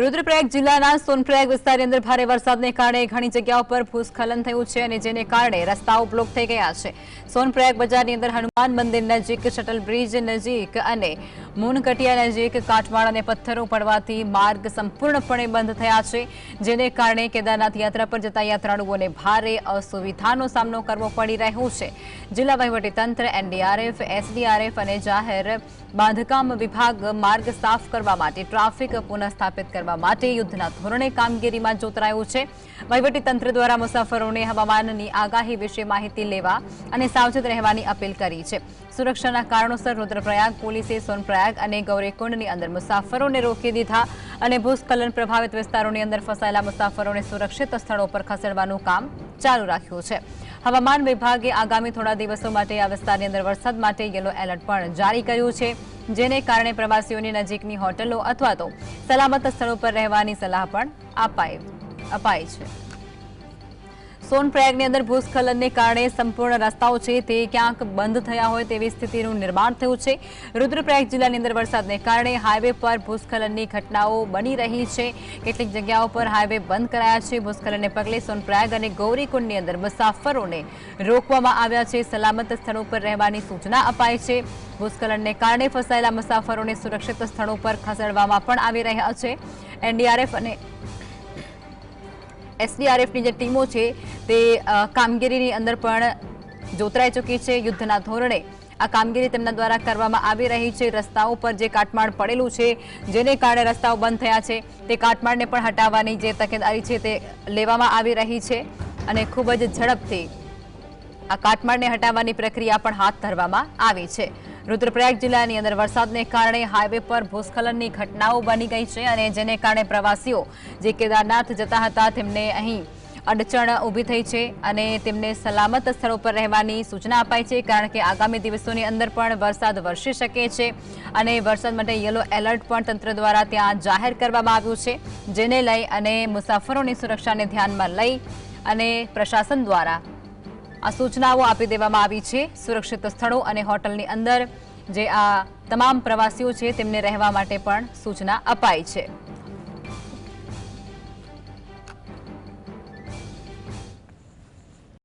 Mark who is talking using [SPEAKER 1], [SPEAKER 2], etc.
[SPEAKER 1] રુદ્રપ્રયાગ જિલ્લાના સોનપ્રયાગ વિસ્તારની અંદર ભારે વરસાદને કારણે ઘણી જગ્યાઓ પર ભૂસ્ખલન થયું છે અને જેને કારણે રસ્તાઓ બ્લોક થઈ ગયા છે. સોનપ્રયાગ બજારની અંદર હનુમાન મંદિર નજીક, શટલ બ્રિજ નજીક અને મૂનકટિયા નજીક કાટમાળ પથ્થરો પડવાથી માર્ગ સંપૂર્ણપણે બંધ થયા છે, જેને કારણે કેદારનાથ યાત્રા પર જતા યાત્રાળુઓને ભારે અસુવિધાનો સામનો કરવો પડી રહ્યો છે. જિલ્લા વહીવટીતંત્ર એનડીઆરએફ, એસડીઆરએફ અને જાહેર બાંધકામ વિભાગ માર્ગ સાફ કરવા માટે ટ્રાફિક પુનઃસ્થાપિત કરવા માટે યુદ્ધના ધોરણે કામગીરીમાં જોતરાયું છે. વહીવટીતંત્ર દ્વારા મુસાફરોને હવામાનની આગાહી વિશે માહિતી લેવા અને સાવચેત રહેવાની અપીલ કરી છે. સુરક્ષાના કારણોસર રુદ્રપ્રયાગ, પોલીસે સોનપ્રયાગ અને ગૌરીકુંડની અંદર મુસાફરોને રોકી દીધા અને ભૂસ્ખલન પ્રભાવિત વિસ્તારોની અંદર ફસાયેલા મુસાફરોને સુરક્ષિત સ્થળો પર ખસેડવાનું કામ ચાલુ રાખ્યું છે. હવામાન વિભાગે આગામી થોડા દિવસો માટે આ વિસ્તારની અંદર વરસાદ માટે યલો એલર્ટ પણ જારી કર્યું છે, જેને કારણે પ્રવાસીઓની નજીકની હોટલો અથવા તો સલામત સ્થળો પર રહેવાની સલાહ પણ અપાઈ છે. સોનપ્રયાગની અંદર ભૂસ્ખલનને કારણે સંપૂર્ણ રસ્તાઓ છે તે ક્યાંક બંધ થયા હોય તેવી સ્થિતિનું નિર્માણ થયું છે. રુદ્રપ્રયાગ જિલ્લાની અંદર વરસાદને કારણે હાઈવે પર ભૂસ્ખલનની ઘટનાઓ બની રહી છે. કેટલીક જગ્યાઓ પર હાઈવે બંધ કરાયા છે. ભૂસ્ખલનને પગલે સોનપ્રયાગ અને ગૌરીકુંડની અંદર મુસાફરોને રોકવામાં આવ્યા છે. સલામત સ્થળો પર રહેવાની સૂચના અપાઈ છે. ભૂસ્ખલનને કારણે ફસાયેલા મુસાફરોને સુરક્ષિત સ્થળો પર ખસેડવામાં પણ આવી રહ્યા છે. એનડીઆરએફ અને એસડીઆરએફની જે ટીમો છે તે કામગીરીની અંદર પણ જોતરાઈ ચૂકી છે. યુદ્ધના ધોરણે આ કામગીરી તેમના દ્વારા કરવામાં આવી રહી છે. રસ્તાઓ પર જે કાટમાળ પડેલું છે, જેને કારણે રસ્તાઓ બંધ થયા છે, તે કાટમાળને પણ હટાવવાની જે તકેદારી છે તે લેવામાં આવી રહી છે અને ખૂબ જ ઝડપથી આ કાટમાળને હટાવવાની પ્રક્રિયા પણ હાથ ધરવામાં આવી છે. રુદ્રપ્રયાગ જિલ્લાની અંદર વરસાદને કારણે હાઈવે પર ભૂસ્ખલનની ઘટનાઓ બની ગઈ છે અને જેને કારણે પ્રવાસીઓ જે કેદારનાથ જતા હતા, તેમને અહીં અડચણ ઊભી થઈ છે અને તેમને સલામત સ્થળો પર રહેવાની સૂચના અપાઈ છે, કારણ કે આગામી દિવસોની અંદર પણ વરસાદ વરસી શકે છે અને વરસાદ માટે યલો એલર્ટ પણ તંત્ર દ્વારા ત્યાં જાહેર કરવામાં આવ્યું છે, જેને લઈ અને મુસાફરોની સુરક્ષાને ધ્યાનમાં લઈ અને પ્રશાસન દ્વારા આ સૂચનાઓ આપી દેવામાં આવી છે. સુરક્ષિત સ્થળો અને હોટલની અંદર જે આ તમામ પ્રવાસીઓ છે તેમને રહેવા માટે પણ સૂચના અપાઈ છે.